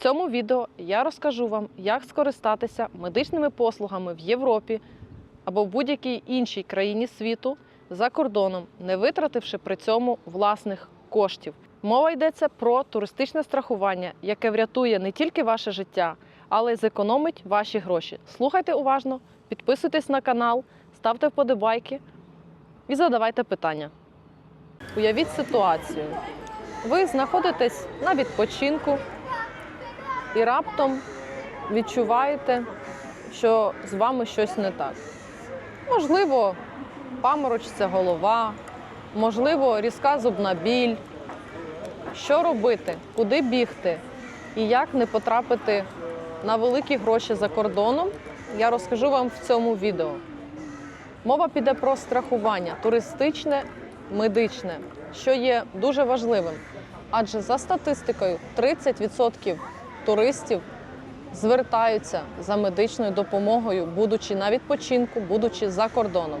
цьому відео я розкажу вам, як скористатися медичними послугами в Європі або в будь-якій іншій країні світу за кордоном, не витративши при цьому власних коштів. Мова йдеться про туристичне страхування, яке врятує не тільки ваше життя, але й зекономить ваші гроші. Слухайте уважно, підписуйтесь на канал, ставте вподобайки і задавайте питання. Уявіть ситуацію. Ви знаходитесь на відпочинку і раптом відчуваєте, що з вами щось не так. Можливо, паморочиться голова, можливо, різка зубна біль. Що робити, куди бігти і як не потрапити на великі гроші за кордоном, я розкажу вам в цьому відео. Мова піде про страхування туристичне, медичне, що є дуже важливим. Адже за статистикою 30% туристів звертаються за медичною допомогою, будучи на відпочинку, будучи за кордоном.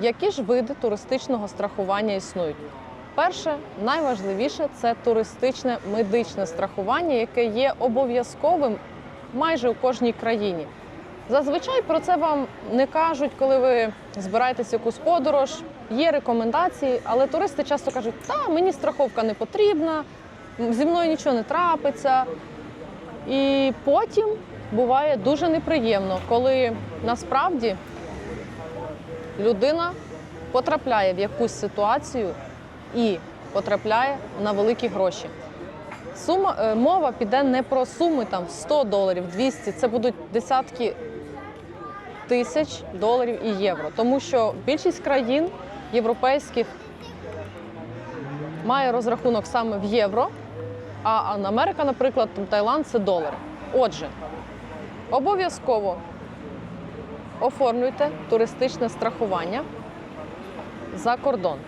Які ж види туристичного страхування існують? Перше, найважливіше це туристичне медичне страхування, яке є обов'язковим майже у кожній країні. Зазвичай про це вам не кажуть, коли ви збираєтесь якусь подорож. Є рекомендації, але туристи часто кажуть, та мені страховка не потрібна, зі мною нічого не трапиться. І потім буває дуже неприємно, коли насправді людина потрапляє в якусь ситуацію і потрапляє на великі гроші. Сума е, мова піде не про суми там 100 доларів, 200, це будуть десятки тисяч доларів і євро. Тому що більшість країн європейських має розрахунок саме в євро, а Америка, наприклад, Таїланд це долари. Отже, обов'язково оформлюйте туристичне страхування за кордон.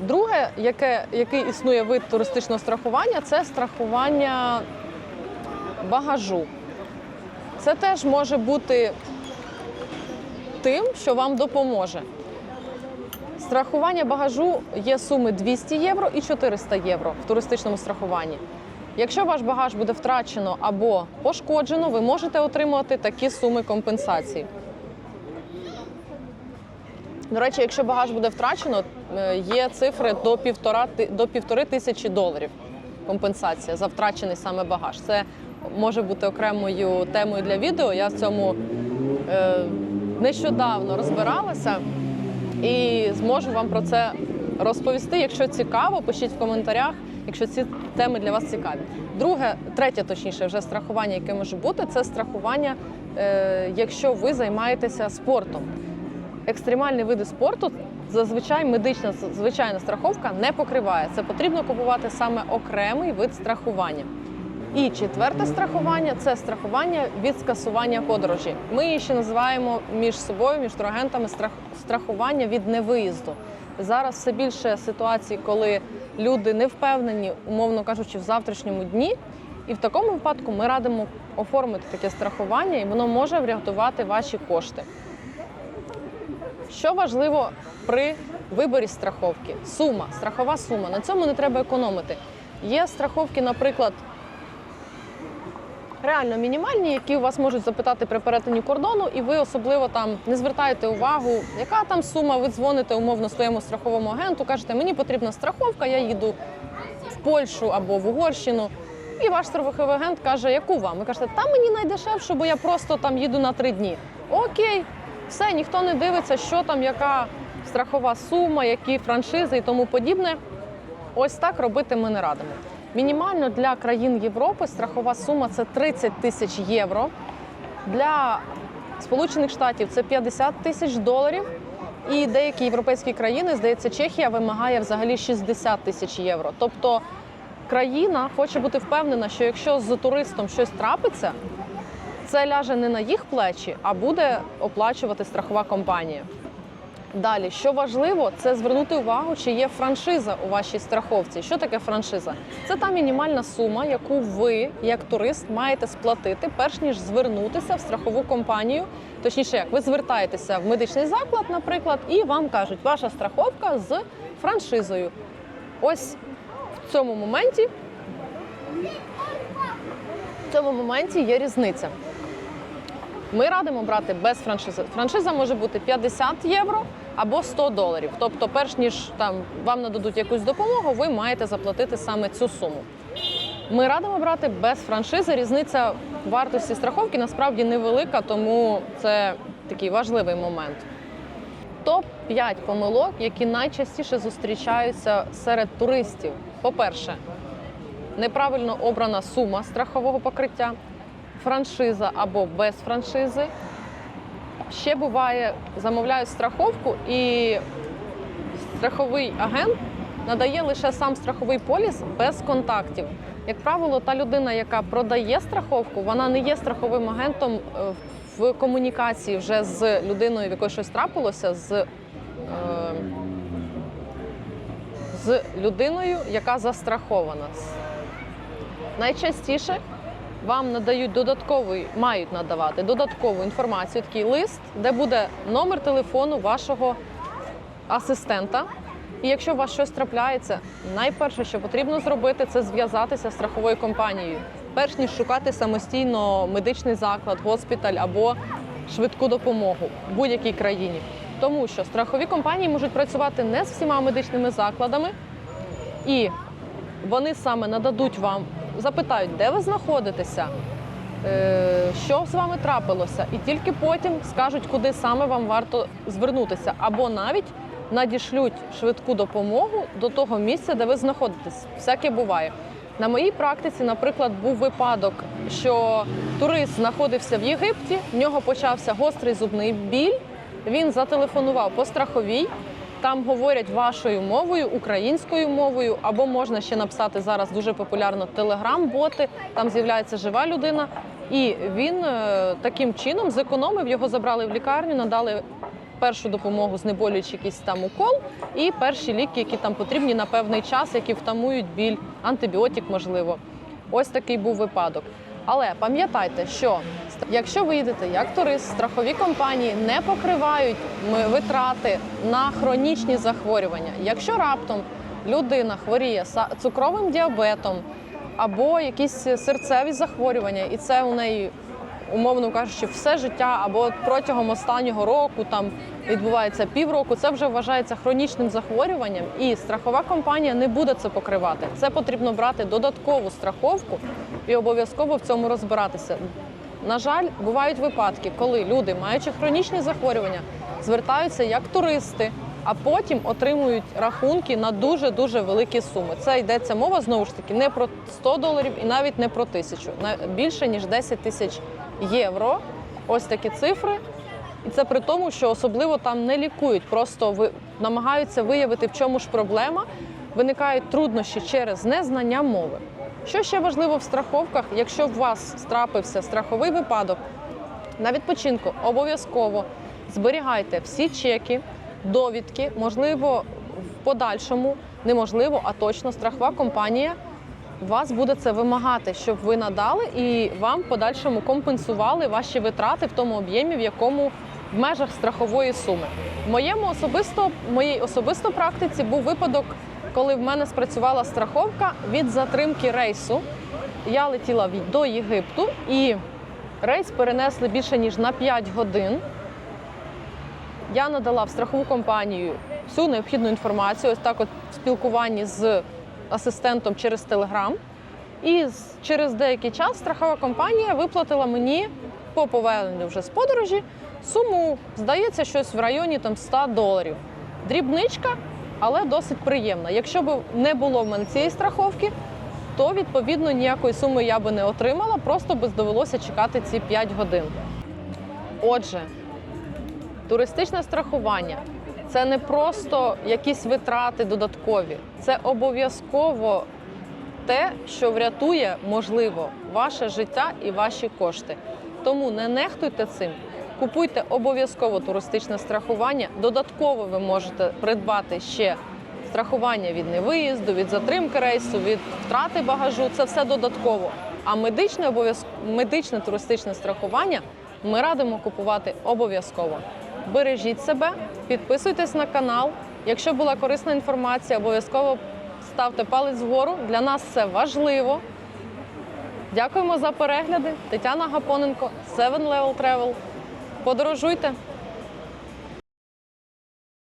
Друге, яке, який існує вид туристичного страхування, це страхування багажу. Це теж може бути тим, що вам допоможе. Страхування багажу є суми 200 євро і 400 євро в туристичному страхуванні. Якщо ваш багаж буде втрачено або пошкоджено, ви можете отримувати такі суми компенсації. До речі, якщо багаж буде втрачено, е, є цифри до півтора до півтори тисячі доларів компенсація за втрачений саме багаж. Це може бути окремою темою для відео. Я в цьому е, нещодавно розбиралася і зможу вам про це розповісти. Якщо цікаво, пишіть в коментарях, якщо ці теми для вас цікаві. Друге, третє, точніше, вже страхування, яке може бути, це страхування, е, якщо ви займаєтеся спортом екстремальні види спорту зазвичай медична звичайна страховка не покриває. Це потрібно купувати саме окремий вид страхування. І четверте страхування це страхування від скасування подорожі. Ми її ще називаємо між собою, між турагентами страх, страхування від невиїзду. Зараз все більше ситуацій, коли люди не впевнені, умовно кажучи, в завтрашньому дні. І в такому випадку ми радимо оформити таке страхування, і воно може врятувати ваші кошти. Що важливо при виборі страховки? Сума, страхова сума. На цьому не треба економити. Є страховки, наприклад, реально мінімальні, які у вас можуть запитати при перетині кордону, і ви особливо там не звертаєте увагу, яка там сума, ви дзвоните умовно своєму страховому агенту, кажете, мені потрібна страховка, я їду в Польщу або в Угорщину. І ваш страховий агент каже, яку вам? Ви кажете, та мені найдешевше, бо я просто там їду на три дні. Окей, все, ніхто не дивиться, що там, яка страхова сума, які франшизи і тому подібне. Ось так робити ми не радимо. Мінімально для країн Європи страхова сума це 30 тисяч євро. Для Сполучених Штатів це 50 тисяч доларів. І деякі європейські країни, здається, Чехія вимагає взагалі 60 тисяч євро. Тобто країна хоче бути впевнена, що якщо з туристом щось трапиться, це ляже не на їх плечі, а буде оплачувати страхова компанія. Далі, що важливо, це звернути увагу, чи є франшиза у вашій страховці. Що таке франшиза? Це та мінімальна сума, яку ви, як турист, маєте сплатити, перш ніж звернутися в страхову компанію. Точніше, як ви звертаєтеся в медичний заклад, наприклад, і вам кажуть, ваша страховка з франшизою. Ось в цьому моменті В цьому моменті є різниця. Ми радимо брати без франшизи. Франшиза може бути 50 євро або 100 доларів. Тобто, перш ніж там вам нададуть якусь допомогу, ви маєте заплатити саме цю суму. Ми радимо брати без франшизи. Різниця вартості страховки насправді невелика, тому це такий важливий момент. Топ 5 помилок, які найчастіше зустрічаються серед туристів. По-перше, неправильно обрана сума страхового покриття, франшиза або без франшизи. Ще буває, замовляють страховку і страховий агент надає лише сам страховий поліс без контактів. Як правило, та людина, яка продає страховку, вона не є страховим агентом е, в комунікації вже з людиною, в якої щось трапилося, з, е, з людиною, яка застрахована. Найчастіше вам надають додатковий, мають надавати додаткову інформацію, такий лист, де буде номер телефону вашого асистента. І якщо у вас щось трапляється, найперше, що потрібно зробити, це зв'язатися з страховою компанією, перш ніж шукати самостійно медичний заклад, госпіталь або швидку допомогу в будь-якій країні. Тому що страхові компанії можуть працювати не з всіма медичними закладами, і вони саме нададуть вам, запитають, де ви знаходитеся, е, що з вами трапилося, і тільки потім скажуть, куди саме вам варто звернутися, або навіть надішлють швидку допомогу до того місця, де ви знаходитесь. Всяке буває. На моїй практиці, наприклад, був випадок, що турист знаходився в Єгипті, в нього почався гострий зубний біль. Він зателефонував по страховій. Там говорять вашою мовою, українською мовою, або можна ще написати зараз дуже популярно телеграм-боти. Там з'являється жива людина, і він е, таким чином зекономив його, забрали в лікарню, надали першу допомогу, знеболюючи якийсь там укол, і перші ліки, які там потрібні на певний час, які втамують біль, антибіотик, можливо. Ось такий був випадок. Але пам'ятайте, що якщо ви їдете як турист, страхові компанії не покривають витрати на хронічні захворювання. Якщо раптом людина хворіє цукровим діабетом або якісь серцеві захворювання, і це у неї умовно кажучи, все життя або протягом останнього року там відбувається півроку, це вже вважається хронічним захворюванням, і страхова компанія не буде це покривати. Це потрібно брати додаткову страховку і обов'язково в цьому розбиратися. На жаль, бувають випадки, коли люди, маючи хронічні захворювання, звертаються як туристи, а потім отримують рахунки на дуже дуже великі суми. Це йдеться мова знову ж таки не про 100 доларів і навіть не про тисячу, більше ніж 10 тисяч євро. Ось такі цифри. І це при тому, що особливо там не лікують, просто ви намагаються виявити, в чому ж проблема. Виникають труднощі через незнання мови. Що ще важливо в страховках, якщо у вас трапився страховий випадок на відпочинку, обов'язково зберігайте всі чеки, довідки, можливо, в подальшому, неможливо, а точно страхова компанія вас буде це вимагати, щоб ви надали і вам в подальшому компенсували ваші витрати в тому об'ємі, в якому в межах страхової суми. В моєму особисто в моїй особисто практиці був випадок, коли в мене спрацювала страховка від затримки рейсу. Я летіла до Єгипту і рейс перенесли більше ніж на 5 годин. Я надала в страхову компанію всю необхідну інформацію, ось так от в спілкуванні з асистентом через Телеграм. І через деякий час страхова компанія виплатила мені по поверненню вже з подорожі суму, здається, щось в районі там 100 доларів. Дрібничка, але досить приємна. Якщо б не було в мене цієї страховки, то відповідно ніякої суми я би не отримала, просто би довелося чекати ці 5 годин. Отже, туристичне страхування це не просто якісь витрати додаткові, це обов'язково те, що врятує, можливо, ваше життя і ваші кошти. Тому не нехтуйте цим. Купуйте обов'язково туристичне страхування. Додатково ви можете придбати ще страхування від невиїзду, від затримки рейсу, від втрати багажу. Це все додатково. А медичне обов'яз... медичне туристичне страхування ми радимо купувати обов'язково. Бережіть себе, підписуйтесь на канал. Якщо була корисна інформація, обов'язково ставте палець вгору. Для нас це важливо. Дякуємо за перегляди. Тетяна Гапоненко, Seven Level Travel. Подорожуйте!